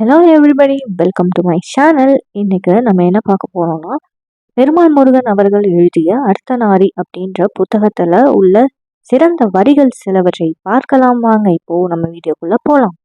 Hello everybody welcome to my channel இன்னைக்கு நம்ம என்ன பார்க்க போறோம்னா பெருமாள் முருகன் அவர்கள் எழுதிய அர்த்தநாரி அப்படின்ற புத்தகத்துல உள்ள சிறந்த வரிகள் சிலவற்றை பார்க்கலாம் வாங்க. இப்போ நம்ம வீடியோக்குள்ள போலாம்.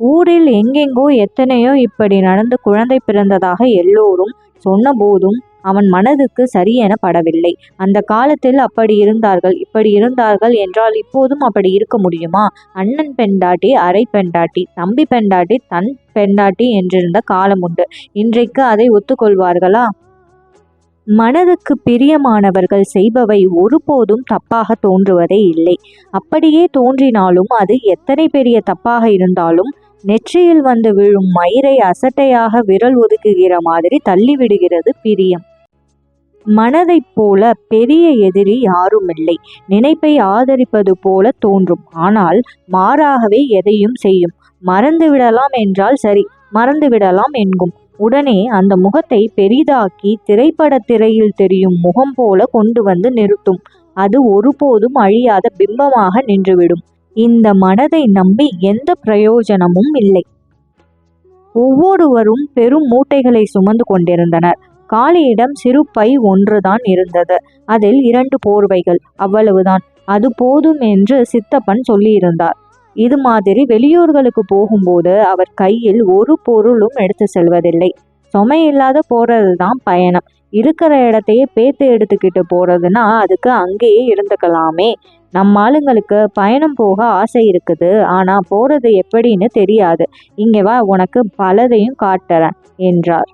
ஊரில் எங்கெங்கோ எத்தனையோ இப்படி நடந்து குழந்தை பிறந்ததாக எல்லோரும் சொன்னபோதும் அவன் மனதுக்கு சரியென படவில்லை அந்த காலத்தில் அப்படி இருந்தார்கள். இப்படி இருந்தார்கள் என்றால் இப்போதும் அப்படி இருக்க முடியுமா? அண்ணன் பெண்டாட்டி அரை பெண்டாட்டி தம்பி பெண்டாட்டி தன் பெண்டாட்டி என்றிருந்த காலம் உண்டு. இன்றைக்கு அதை ஒத்துக்கொள்வார்களா? மனதுக்கு பிரியமானவர்கள் செய்பவை ஒருபோதும் தப்பாக தோன்றுவதே இல்லை. அப்படியே தோன்றினாலும் அது எத்தனை பெரிய தப்பாக இருந்தாலும் நெற்றியில் வந்து விழும் மயிரை அசட்டையாக விரல் ஒதுக்குகிற மாதிரி தள்ளிவிடுகிறது பிரியம். மனதைப் போல பெரிய எதிரி யாருமில்லை. நினைப்பை ஆதரிப்பது போல தோன்றும். ஆனால் மாறாகவே எதையும் செய்யும். மறந்து விடலாம் என்றால் சரி மறந்து விடலாம் என்கும். உடனே அந்த முகத்தை பெரிதாக்கி திரைப்பட திரையில் தெரியும் முகம் போல கொண்டு வந்து நிறுத்தும். அது ஒருபோதும் அழியாத பிம்பமாக நின்றுவிடும். இந்த மனதை நம்பி எந்த பிரயோஜனமும் இல்லை. ஒவ்வொருவரும் பெரும் மூட்டைகளை சுமந்து கொண்டிருந்தனர். காளியிடம் சிறு பை ஒன்றுதான் இருந்தது. அதில் இரண்டு போர்வைகள். அவ்வளவுதான். அது போதும் என்று சித்தப்பன் சொல்லியிருந்தார். இது மாதிரி வெளியூர்களுக்கு போகும்போது அவர் கையில் ஒரு பொருளும் எடுத்து செல்வதில்லை. சுமை இல்லாத போறது தான் பயணம். இருக்கிற இடத்தையே பேத்து எடுத்துக்கிட்டு போறதுன்னா அதுக்கு அங்கேயே இருந்துக்கலாமே. நம்ம ஆளுங்களுக்கு பயணம் போக ஆசை இருக்குது. ஆனா போறது எப்படின்னு தெரியாது. இங்கே வா உனக்கு பலதையும் காட்டுறேன் என்றார்.